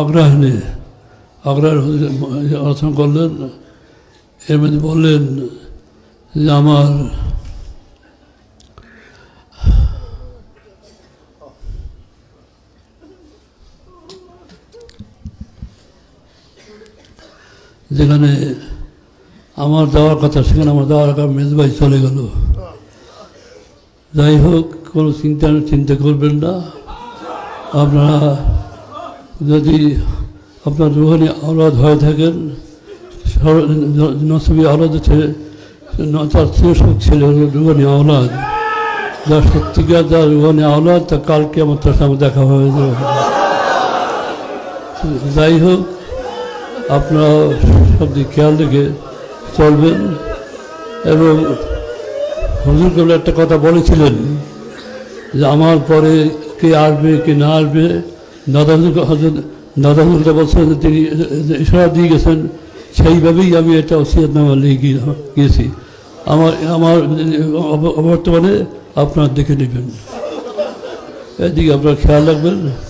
অগ্রহায়ণে অগ্রহায়ণ রচনা করলেন এর মধ্যে বললেন যে আমার যেখানে আমার যাওয়ার কথা, সেখানে আমার যাওয়ার কথা মেজবাই চলে গেল। যাই হোক, কোনো চিন্তা চিন্তা করবেন না। আপনারা যদি আপনার রুহানি আওলাদ হয়ে থাকেন নসবি আওলাদ হচ্ছে তার শ্রেষ্ঠ ছেলে রুহানি আওলাদ। যার সত্যিকার, যার রুহানি আওলাদ তা কালকে আমার তার সামনে দেখা হয়ে যাবে যাই হোক, আপনারা সব দিক খেয়াল রেখে চলবেন এবং হুজুর একটা কথা বলেছিলেন যে, আমার পরে কে আসবে, কে না আসবে? দাদা বলছেন, তিনি ইশারা দিয়ে গেছেন, সেইভাবেই আমি এটা ওসিয়তনামা লিখে গিয়ে- গিয়েছি। আমার আমার বর্তমানে আপনার দেখে নেবেন। এদিকে আপনার খেয়াল রাখবেন।